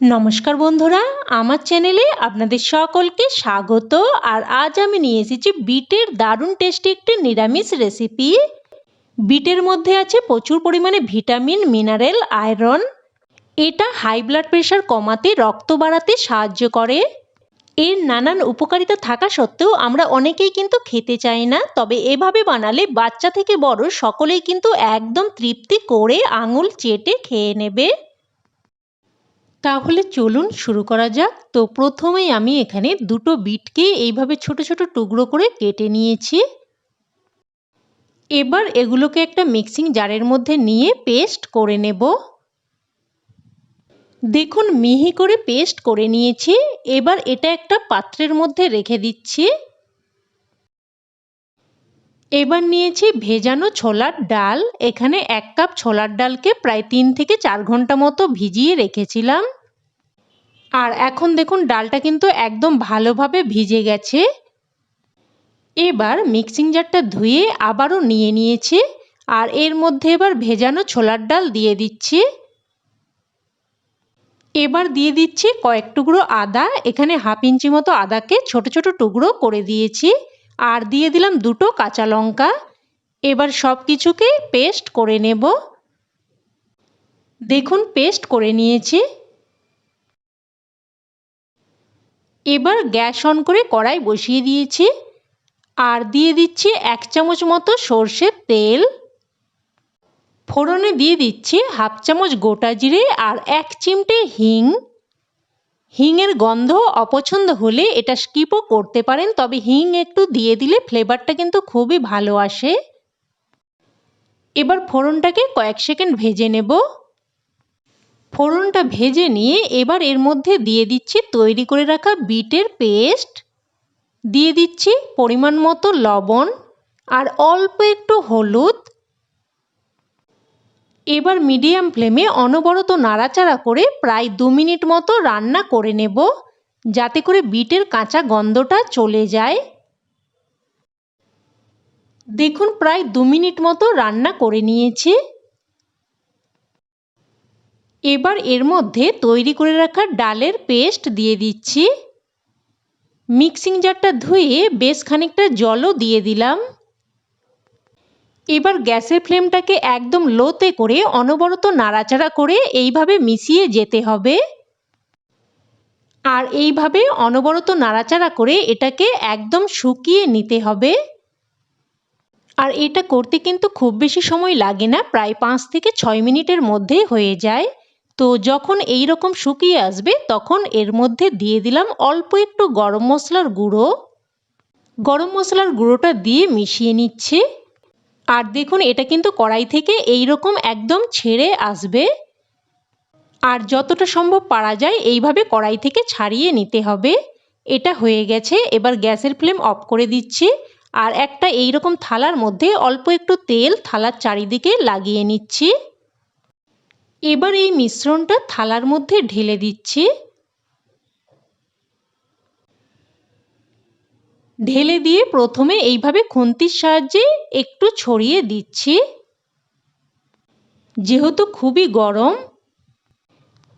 নমস্কার বন্ধুরা, আমার চ্যানেলে আপনাদের সকলকে স্বাগত। আর আজ আমি নিয়ে এসেছি বিটের দারুণ টেস্টি একটি নিরামিষ রেসিপি বিটের মধ্যে আছে প্রচুর পরিমাণে ভিটামিন মিনারেল আয়রন এটা হাই ব্লাড প্রেশার কমাতে, রক্ত বাড়াতে সাহায্য করে। এর নানান উপকারিতা থাকা সত্ত্বেও আমরা অনেকেই কিন্তু খেতে চাই না, তবে এভাবে বানালে বাচ্চা থেকে বড় সকলেই কিন্তু একদম তৃপ্তি করে আঙুল চেটে খেয়ে নেবে। তাহলে চলুন শুরু করা যাক। তো প্রথমেই আমি এখানে দুটো বিটকে এইভাবে ছোট ছোট টুকরো করে কেটে নিয়েছি। এবার এগুলোকে একটা মিক্সিং জারের মধ্যে নিয়ে পেস্ট করে নেব। দেখুন মিহি করে পেস্ট করে নিয়েছি। এবার এটা একটা পাত্রের মধ্যে রেখে দিচ্ছি। এবার নিয়েছি ভেজানো ছোলার ডাল। এখানে এক কাপ ছোলার ডালকে প্রায় তিন থেকে চার ঘণ্টা মতো ভিজিয়ে রেখেছিলাম। আর এখন দেখুন ডালটা কিন্তু একদম ভালোভাবে ভিজে গেছে। এবার মিক্সিং জারটা ধুয়ে আবারও নিয়ে নিয়েছি। আর এর মধ্যে এবার ভেজানো ছোলার ডাল দিয়ে দিচ্ছি। এবার দিয়ে দিচ্ছি কয়েক টুকরো আদা। এখানে হাফ ইঞ্চি মতো আদাকে ছোট ছোট টুকরো করে দিয়েছি। আর দিয়ে দিলাম দুটো কাঁচা লঙ্কা। এবার সব কিছুকে পেস্ট করে নেব। দেখুন, পেস্ট করে নিয়েছি। এবার গ্যাস অন করে কড়াই বসিয়ে দিয়েছি। আর দিয়ে দিচ্ছি এক চামচ মতো সর্ষের তেল। ফোড়নে দিয়ে দিচ্ছি হাফ চামচ গোটা জিরে আর এক চিমটে হিং। হিংয়ের গন্ধ অপছন্দ হলে এটা স্কিপও করতে পারেন, তবে হিং একটু দিয়ে দিলে ফ্লেভারটা কিন্তু খুবই ভালো আসে। এবার ফোড়নটাকে কয়েক সেকেন্ড ভেজে নেব। ফোড়নটা ভেজে নিয়ে এবার এর মধ্যে দিয়ে দিচ্ছি তৈরি করে রাখা বিটের পেস্ট। দিয়ে দিচ্ছি পরিমাণ মতো লবণ আর অল্প একটু হলুদ। এবার মিডিয়াম ফ্লেমে অনবরত নাড়াচাড়া করে প্রায় দু মিনিট মতো রান্না করে নেব, যাতে করে বিটের কাঁচা গন্ধটা চলে যায়। দেখুন, প্রায় দু মিনিট মতো রান্না করে নিয়েছি। এবার এর মধ্যে তৈরি করে রাখা ডালের পেস্ট দিয়ে দিচ্ছি। মিক্সিং জারটা ধুয়ে বেশ খানিকটা জলও দিয়ে দিলাম। এবার গ্যাসের ফ্লেমটাকে একদম লোতে করে, অনবরত নাড়াচাড়া করে এইভাবে মিশিয়ে যেতে হবে। আর এইভাবে অনবরত নাড়াচাড়া করে এটাকে একদম শুকিয়ে নিতে হবে। আর এটা করতে কিন্তু খুব বেশি সময় লাগে না, প্রায় পাঁচ থেকে ছয় মিনিটের মধ্যে হয়ে যায়। তো যখন এই রকম শুকিয়ে আসবে, তখন এর মধ্যে দিয়ে দিলাম অল্প একটু গরম মশলার গুঁড়ো। গরম মশলার গুঁড়োটা দিয়ে মিশিয়ে নিচ্ছে। আর দেখুন, এটা কিন্তু কড়াই থেকে এই রকম একদম ছেড়ে আসবে। আর যতটা সম্ভব পারা যায়, এইভাবে কড়াই থেকে ছাড়িয়ে নিতে হবে। এটা হয়ে গেছে, এবার গ্যাসের ফ্লেম অফ করে দিচ্ছি। আর একটা এই রকম থালার মধ্যে অল্প একটু তেল থালার চারিদিকে লাগিয়ে নিচ্ছি। এবার এই মিশ্রণটা থালার মধ্যে ঢেলে দিচ্ছি। ঢেলে দিয়ে প্রথমে এইভাবে খুন্তির সাহায্যে একটু ছড়িয়ে দিচ্ছি। যেহেতু খুবই গরম,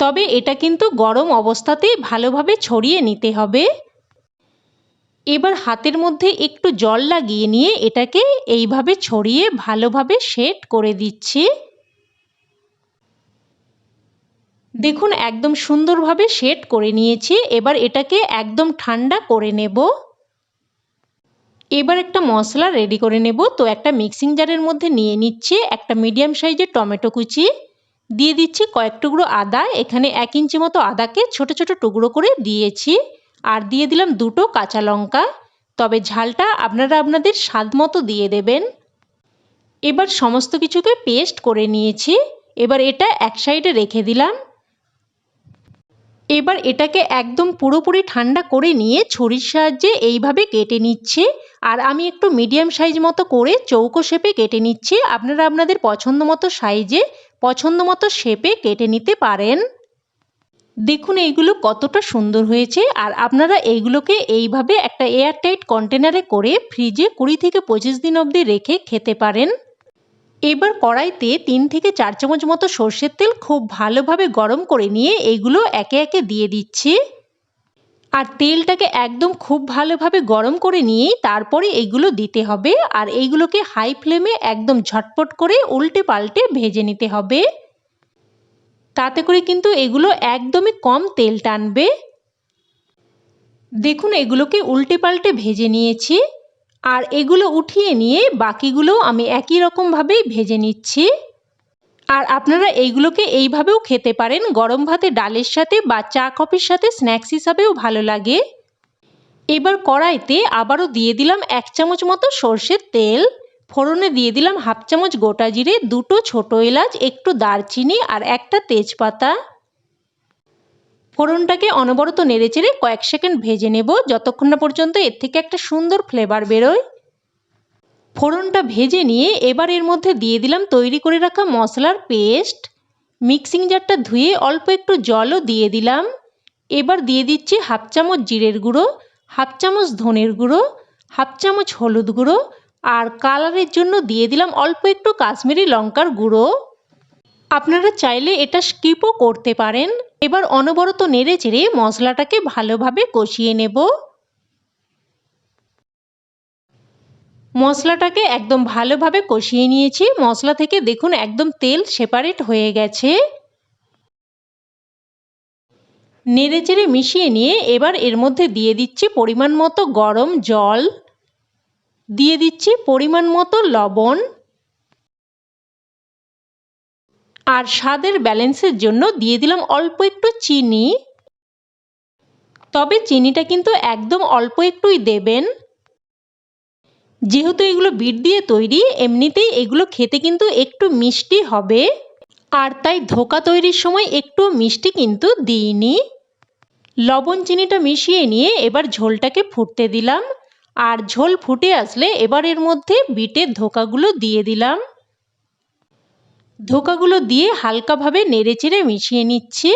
তবে এটা কিন্তু গরম অবস্থাতেই ভালোভাবে ছড়িয়ে নিতে হবে। এবার হাতের মধ্যে একটু জল লাগিয়ে নিয়ে এটাকে এইভাবে ছড়িয়ে ভালোভাবে সেট করে দিচ্ছি। দেখুন, একদম সুন্দরভাবে সেট করে নিয়েছি। এবার এটাকে একদম ঠান্ডা করে নেব। এবার একটা মশলা রেডি করে নেব। তো একটা মিক্সিং জারের মধ্যে নিয়ে নিচ্ছি একটা মিডিয়াম সাইজের টমেটো কুচি। দিয়ে দিচ্ছি কয়েক টুকরো আদা, এখানে এক ইঞ্চি মতো আদাকে ছোট ছোট টুকরো করে দিয়েছি। আর দিয়ে দিলাম দুটো কাঁচা লঙ্কা। তবে ঝালটা আপনারা আপনাদের স্বাদ মতো দিয়ে দেবেন। এবার সমস্ত কিছুকে পেস্ট করে নিয়েছি। এবার এটা এক সাইডে রেখে দিলাম। এবার এটাকে একদম পুরোপুরি ঠান্ডা করে নিয়ে ছুরির সাহায্যে এইভাবে কেটে নিচ্ছে। আর আমি একটু মিডিয়াম সাইজ মতো করে চৌকো শেপে কেটে নিচ্ছি। আপনারা আপনাদের পছন্দ মতো সাইজে, পছন্দ মতো শেপে কেটে নিতে পারেন। দেখুন এইগুলো কতটা সুন্দর হয়েছে। আর আপনারা এইগুলোকে এইভাবে একটা এয়ারটাইট কন্টেনারে করে ফ্রিজে কুড়ি থেকে পঁচিশ দিন অবধি রেখে খেতে পারেন। এবার কড়াইতে তিন থেকে চার চামচ মতো সর্ষের তেল খুব ভালোভাবে গরম করে নিয়ে এগুলো একে একে দিয়ে দিচ্ছি। আর তেলটাকে একদম খুব ভালোভাবে গরম করে নিয়েই তারপরে এগুলো দিতে হবে। আর এইগুলোকে হাই ফ্লেমে একদম ঝটপট করে উল্টে পাল্টে ভেজে নিতে হবে। তাতে করে কিন্তু এগুলো একদমই কম তেল টানবে। দেখুন এগুলোকে উল্টে পাল্টে ভেজে নিয়েছি। আর এগুলো উঠিয়ে নিয়ে বাকিগুলো আমি একই রকমভাবেই ভেজে নিচ্ছি। আর আপনারা এইগুলোকে এইভাবেও খেতে পারেন। গরম ভাতে ডালের সাথে বা চা কফির সাথে স্ন্যাক্স হিসাবেও ভালো লাগে। এবার কড়াইতে আবারও দিয়ে দিলাম এক চামচ মতো সর্ষের তেল। ফোড়নে দিয়ে দিলাম হাফ চামচ গোটা জিরে, দুটো ছোটো এলাচ, একটু দারচিনি আর একটা তেজপাতা। ফোড়নটাকে অনবরত নেড়েচেড়ে কয়েক সেকেন্ড ভেজে নেব। যতক্ষণ না পর্যন্ত এর থেকে একটা সুন্দর ফ্লেভার বেরোয়। ফোড়নটা ভেজে নিয়ে এবার এর মধ্যে দিয়ে দিলাম তৈরি করে রাখা মশলার পেস্ট। মিক্সিং জারটা ধুয়ে অল্প একটু জলও দিয়ে দিলাম। এবার দিয়ে দিচ্ছি হাফ চামচ জিরের গুঁড়ো, হাফ চামচ ধনের গুঁড়ো, হাফ চামচ হলুদ গুঁড়ো আর কালারের জন্য দিয়ে দিলাম অল্প একটু কাশ্মীরি লঙ্কার গুঁড়ো। আপনারা চাইলে এটা স্কিপও করতে পারেন। এবার অনবরত নেড়ে চেড়ে মশলাটাকে ভালোভাবে কষিয়ে নেব। মশলাটাকে একদম ভালোভাবে কষিয়ে নিয়েছি। মশলা থেকে দেখুন একদম তেল সেপারেট হয়ে গেছে। নেড়ে চেড়ে মিশিয়ে নিয়ে এবার এর মধ্যে দিয়ে দিচ্ছি পরিমাণ মতো গরম জল। দিয়ে দিচ্ছি পরিমাণ মতো লবণ। আর স্বাদের ব্যালেন্সের জন্য দিয়ে দিলাম অল্প একটু চিনি। তবে চিনিটা কিন্তু একদম অল্প একটুই দেবেন। যেহেতু এগুলো বিট দিয়ে তৈরি, এমনিতেই এগুলো খেতে কিন্তু একটু মিষ্টি হবে। আর তাই ধোকা তৈরির সময় একটু মিষ্টি কিন্তু দিইনি। লবণ চিনিটা মিশিয়ে নিয়ে এবার ঝোলটাকে ফুটতে দিলাম। আর ঝোল ফুটে আসলে এবার এর মধ্যে বিটের ধোকাগুলো দিয়ে দিলাম। ধোকাগুলো দিয়ে হালকাভাবে নেড়েচেড়ে মিশিয়ে নিচ্ছি।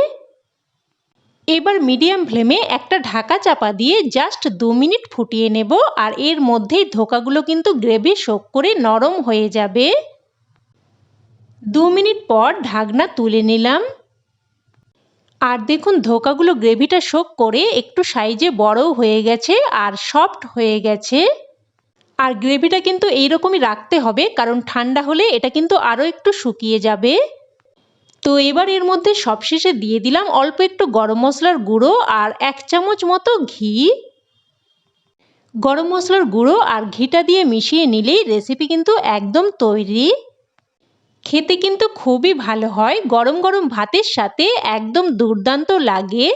এবার মিডিয়াম ফ্লেমে একটা ঢাকা চাপা দিয়ে জাস্ট দু মিনিট ফুটিয়ে নেব আর এর মধ্যেই ধোকাগুলো কিন্তু গ্রেভি শোক করে নরম হয়ে যাবে। দু মিনিট পর ঢাকনা তুলে নিলাম। আর দেখুন ধোকাগুলো গ্রেভিটা শোক করে একটু সাইজে বড়ও হয়ে গেছে আর সফট হয়ে গেছে। আর গ্রেভিটা কিন্তু এইরকমই রাখতে হবে, কারণ ঠান্ডা হলে এটা কিন্তু আরও একটু শুকিয়ে যাবে। তো এবার এর মধ্যে সবশেষে দিয়ে দিলাম অল্প একটু গরম মশলার গুঁড়ো আর এক চামচ মতো ঘি। গরম মশলার গুঁড়ো আর ঘিটা দিয়ে মিশিয়ে নিলেই রেসিপি কিন্তু একদম তৈরি। খেতে কিন্তু খুবই ভালো হয়, গরম গরম ভাতের সাথে একদম দুর্দান্ত লাগে।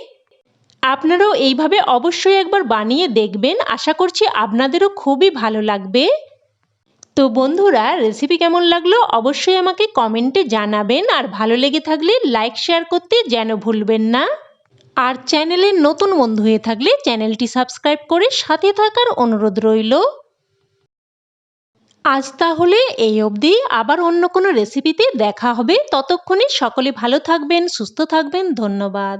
আপনারাও এইভাবে অবশ্যই একবার বানিয়ে দেখবেন। আশা করছি আপনাদেরও খুবই ভালো লাগবে। তো বন্ধুরা রেসিপি কেমন লাগল অবশ্যই আমাকে কমেন্টে জানাবেন। আর ভালো লেগে থাকলে লাইক শেয়ার করতে যেন ভুলবেন না। আর চ্যানেলের নতুন বন্ধু হয়ে থাকলে চ্যানেলটি সাবস্ক্রাইব করে সাথে থাকার অনুরোধ রইল। আজ তাহলে এই অবধি। আবার অন্য কোনো রেসিপিতে দেখা হবে। ততক্ষণে সকলে ভালো থাকবেন, সুস্থ থাকবেন। ধন্যবাদ।